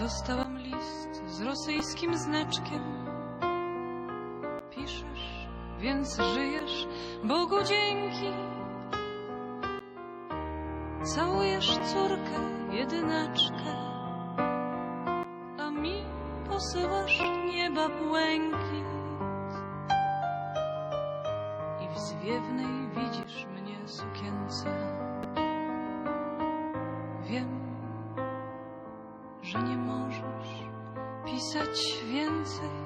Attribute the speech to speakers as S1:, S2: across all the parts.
S1: Dostałam list z rosyjskim znaczkiem. Więc żyjesz, Bogu dzięki. Całujesz córkę, jedynaczkę, a mi posyłasz nieba błękit. I w zwiewnej widzisz mnie sukience. Wiem, że nie możesz pisać więcej.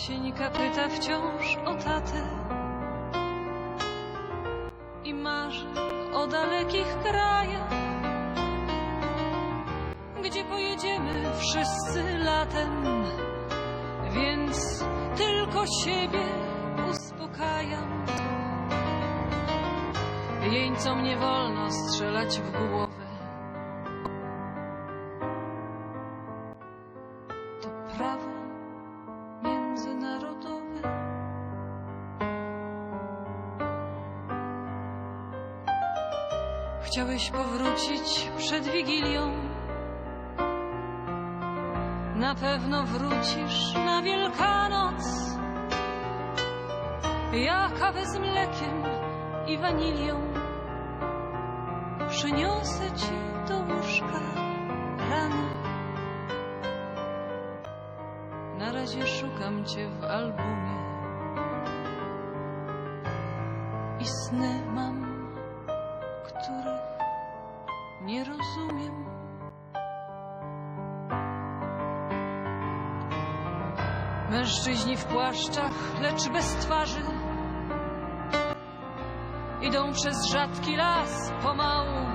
S1: Basieńka pyta wciąż o tatę i marzy o dalekich krajach, gdzie pojedziemy wszyscy latem, więc tylko siebie uspokajam. Jeńcom nie wolno strzelać w głowę. Chciałeś powrócić przed Wigilią. Na pewno wrócisz na Wielkanoc. Ja kawę z mlekiem i wanilią przyniosę ci do łóżka rano. Na razie szukam cię w albumie i sny mam, nie rozumiem. Mężczyźni w płaszczach, lecz bez twarzy Idą przez rzadki las pomału.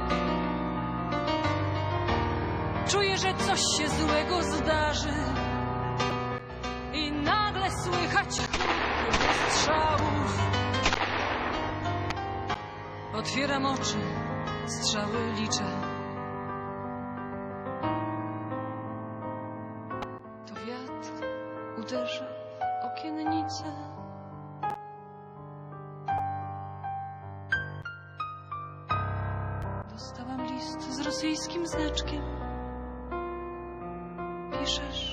S1: Czuję, że coś się złego zdarzy. I nagle słychać huk strzałów. Otwieram oczy, strzały liczę. Uderza w okiennice. Dostałam list z rosyjskim znaczkiem. Piszesz.